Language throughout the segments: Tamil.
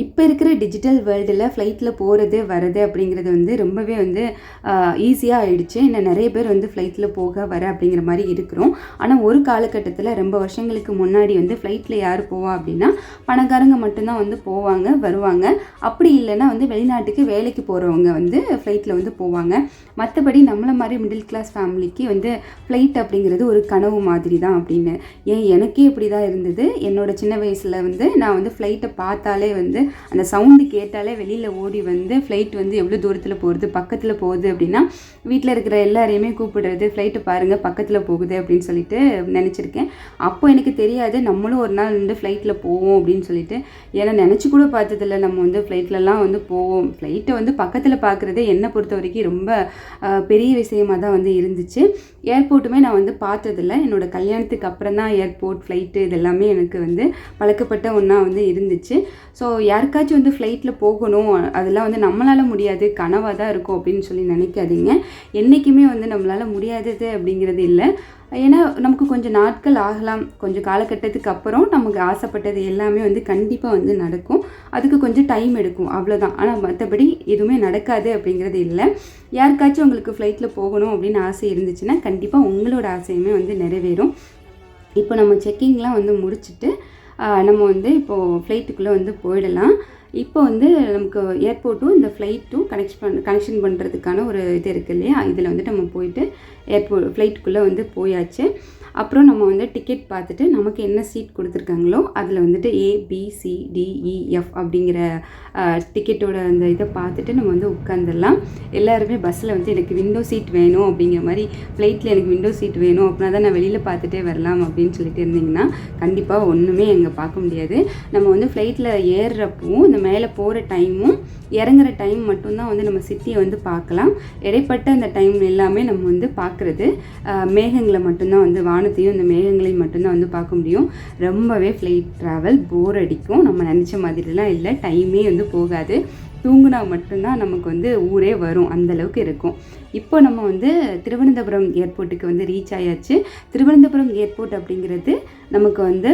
இப்போ இருக்கிற டிஜிட்டல் வேர்ல்டில் ஃப்ளைட்டில் போகிறது வர்றது அப்படிங்கிறது வந்து ரொம்பவே வந்து ஈஸியாக ஆயிடுச்சு. இன்னும் நிறைய பேர் வந்து ஃப்ளைட்டில் போக வர அப்படிங்கிற மாதிரி இருக்கிறோம். ஆனால் ஒரு காலகட்டத்தில் ரொம்ப வருஷங்களுக்கு முன்னாடி வந்து ஃப்ளைட்டில் யார் போவா அப்படின்னா பணக்காரங்க மட்டும்தான் வந்து போவாங்க வருவாங்க. அப்படி இல்லைன்னா வந்து வெளிநாட்டுக்கு வேலைக்கு போகிறவங்க வந்து ஃப்ளைட்டில் வந்து போவாங்க. மற்றபடி நம்மளை மாதிரி மிடில் கிளாஸ் ஃபேமிலிக்கு வந்து ஃப்ளைட் அப்படிங்கிறது ஒரு கனவு மாதிரி தான் அப்படின்னு. ஏன் எனக்கே இப்படி தான் இருந்தது. என்னோடய சின்ன வயசில் வந்து நான் வந்து ஃப்ளைட்டை பார்த்தாலே வந்து அந்த சவுண்டு கேட்டாலே வெளியில் ஓடி வந்து ஃப்ளைட் வந்து எவ்வளோ தூரத்தில் போகிறது பக்கத்தில் போகுது அப்படின்னா வீட்டில் இருக்கிற எல்லாரையுமே கூப்பிடுறது ஃப்ளைட்டை பாருங்கள் பக்கத்தில் போகுது அப்படின்னு சொல்லிட்டு நினச்சிருக்கேன். அப்போ எனக்கு தெரியாது நம்மளும் ஒரு நாள் வந்து ஃப்ளைட்டில் போவோம் அப்படின்னு சொல்லிட்டு. ஏன்னா நினச்சி கூட பார்த்ததில்ல நம்ம வந்து ஃப்ளைட்லலாம் வந்து போவோம். ஃப்ளைட்டை வந்து பக்கத்தில் பார்க்குறதே என்னை பொறுத்த வரைக்கும் ரொம்ப பெரிய விஷயமாக தான் வந்து இருந்துச்சு. ஏர்போர்ட்டுமே நான் வந்து பார்த்ததில்ல. என்னோடய கல்யாணத்துக்கு அப்புறம் தான் ஏர்போர்ட் ஃப்ளைட்டு இதெல்லாமே எனக்கு வந்து பழக்கப்பட்ட ஒன்றா வந்து இருந்துச்சு. ஸோ யாருக்காச்சும் வந்து ஃப்ளைட்டில் போகணும் அதெல்லாம் வந்து நம்மளால் முடியாது கனவாக தான் இருக்கும் அப்படின்னு சொல்லி நினைக்காதீங்க. என்றைக்குமே வந்து நம்மளால் முடியாதது அப்படிங்கிறது இல்லை. ஏன்னா நமக்கு கொஞ்சம் நாட்கள் ஆகலாம். கொஞ்சம் காலகட்டத்துக்கு அப்புறம் நமக்கு ஆசைப்பட்டது எல்லாமே வந்து கண்டிப்பாக வந்து நடக்கும். அதுக்கு கொஞ்சம் டைம் எடுக்கும் அவ்வளோதான் ஆனால் மற்றபடி எதுவுமே நடக்காது அப்படிங்கிறது இல்லை. யாருக்காச்சும் உங்களுக்கு ஃப்ளைட்டில் போகணும் அப்படின்னு ஆசை இருந்துச்சுன்னா கண்டிப்பாக உங்களோட ஆசையுமே வந்து நிறைவேறும். இப்போ நம்ம செக்கிங்லாம் வந்து முடிச்சுட்டு நம்ம வந்து இப்போது ஃப்ளைட்டுக்குள்ளே வந்து போயிடலாம். இப்போ வந்து நமக்கு ஏர்போர்ட்டும் இந்த ஃப்ளைட்டும் கனெக்ட் பண் கனெக்ஷன் பண்ணுறதுக்கான ஒரு இது இருக்குது இல்லையா? இதில் வந்துட்டு நம்ம போயிட்டு ஏர்போர்ட் ஃப்ளைட்டுக்குள்ளே வந்து போயாச்சு. அப்புறம் நம்ம வந்து டிக்கெட் பார்த்துட்டு நமக்கு என்ன சீட் கொடுத்துருக்காங்களோ அதில் வந்துட்டு ஏ பி சி அப்படிங்கிற டிக்கெட்டோட அந்த இதை பார்த்துட்டு நம்ம வந்து உட்காந்துடலாம் எல்லாருமே பஸ்ஸில் வந்து எனக்கு விண்டோ சீட் வேணும் அப்படிங்கிற மாதிரி ஃப்ளைட்டில் எனக்கு விண்டோ சீட் வேணும் அப்படின்னா தான் நான் வெளியில் பார்த்துட்டே வரலாம் அப்படின்னு சொல்லிட்டு இருந்தீங்கன்னா கண்டிப்பாக ஒன்றுமே அங்கே பார்க்க முடியாது. நம்ம வந்து ஃப்ளைட்டில் ஏறுறப்பவும் இந்த மேலே போகிற டைமும் இறங்குற டைம் மட்டும்தான் வந்து நம்ம சிட்டியை வந்து பார்க்கலாம். இடைப்பட்ட அந்த டைம் எல்லாமே நம்ம வந்து பார்க்குறது மேகங்களை மட்டும்தான் வந்து வானத்தையும் இந்த மேகங்களையும் மட்டும்தான் வந்து பார்க்க முடியும். ரொம்பவே ஃப்ளைட் ட்ராவல் போர் அடிக்கும். நம்ம நினச்ச மாதிரிலாம் இல்லை. டைமே வந்து போகாது. தூங்கினா மட்டும்தான் நமக்கு வந்து ஊரே வரும். அந்தளவுக்கு இருக்கும். இப்போ நம்ம வந்து திருவனந்தபுரம் ஏர்போர்ட்டுக்கு வந்து ரீச் ஆயாச்சு. திருவனந்தபுரம் ஏர்போர்ட் அப்படிங்கிறது நமக்கு வந்து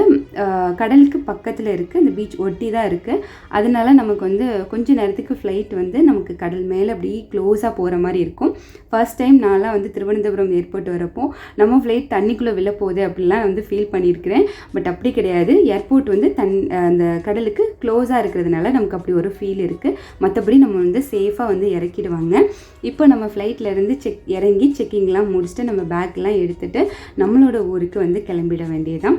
கடலுக்கு பக்கத்தில் இருக்குது அந்த பீச் ஒட்டி தான் இருக்குது அதனால நமக்கு வந்து கொஞ்ச நேரத்துக்கு ஃப்ளைட் வந்து நமக்கு கடல் மேலே அப்படி க்ளோஸாக போகிற மாதிரி இருக்கும். ஃபர்ஸ்ட் டைம் நான்லாம் வந்து திருவனந்தபுரம் ஏர்போர்ட் வரப்போ நம்ம ஃப்ளைட் தண்ணிக்குள்ளே விழ போகுது அப்படிலாம் வந்து ஃபீல் பண்ணியிருக்கிறேன். பட் அப்படி கிடையாது. ஏர்போர்ட் வந்து தன் அந்த கடலுக்கு க்ளோஸாக இருக்கிறதுனால நமக்கு அப்படி ஒரு ஃபீல் இருக்குது மற்றபடி நம்ம வந்து சேஃபாக வந்து இறக்கிடுவாங்க. இப்போ நம்ம ஃப்ளைட்லேருந்து செக் இறங்கி செக்கிங்லாம் முடிச்சுட்டு நம்ம பேக்லாம் எடுத்துகிட்டு நம்மளோட ஊருக்கு வந்து கிளம்பிட வேண்டியதான்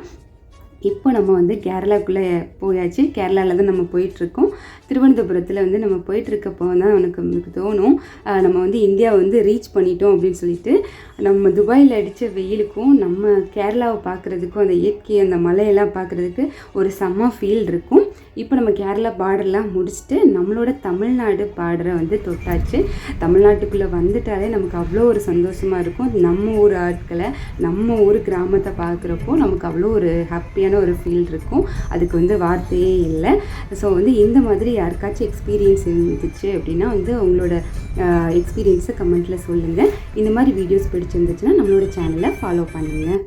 இப்போ நம்ம வந்து கேரளாக்குள்ளே போயாச்சு. கேரளாவில் தான் நம்ம போயிட்டுருக்கோம். திருவனந்தபுரத்தில் வந்து நம்ம போயிட்டுருக்கப்போ தான் உனக்கு நமக்கு தோணும். நம்ம வந்து இந்தியாவை வந்து ரீச் பண்ணிட்டோம் அப்படின்னு சொல்லிட்டு நம்ம துபாயில் அடித்த வெயிலுக்கும் நம்ம கேரளாவை பார்க்குறதுக்கும் அந்த இயற்கை அந்த மலையெல்லாம் பார்க்குறதுக்கு ஒரு செம்ம ஃபீல் இருக்கும். இப்போ நம்ம கேரளா பார்டர்லாம் முடிச்சுட்டு நம்மளோட தமிழ்நாடு பார்டரை வந்து தொட்டாச்சு. தமிழ்நாட்டுக்குள்ளே வந்துட்டாலே நமக்கு அவ்வளோ ஒரு சந்தோஷமாக இருக்கும். நம்ம ஊர் ஆட்களை நம்ம ஊர் கிராமத்தை பார்க்குறப்போ நமக்கு அவ்வளோ ஒரு ஹாப்பியான ஒரு ஃபீல் இருக்கும். அதுக்கு வந்து வார்த்தையே இல்லை. ஸோ வந்து இந்த மாதிரி யாருக்காச்சும் எக்ஸ்பீரியன்ஸ் இருந்துச்சு அப்படின்னா வந்து உங்களோட எக்ஸ்பீரியன்ஸை கமெண்ட்டில் சொல்லுங்கள் இந்த மாதிரி வீடியோஸ் பிடிச்சிருந்துச்சுன்னா நம்மளோட சேனலை ஃபாலோ பண்ணுங்கள்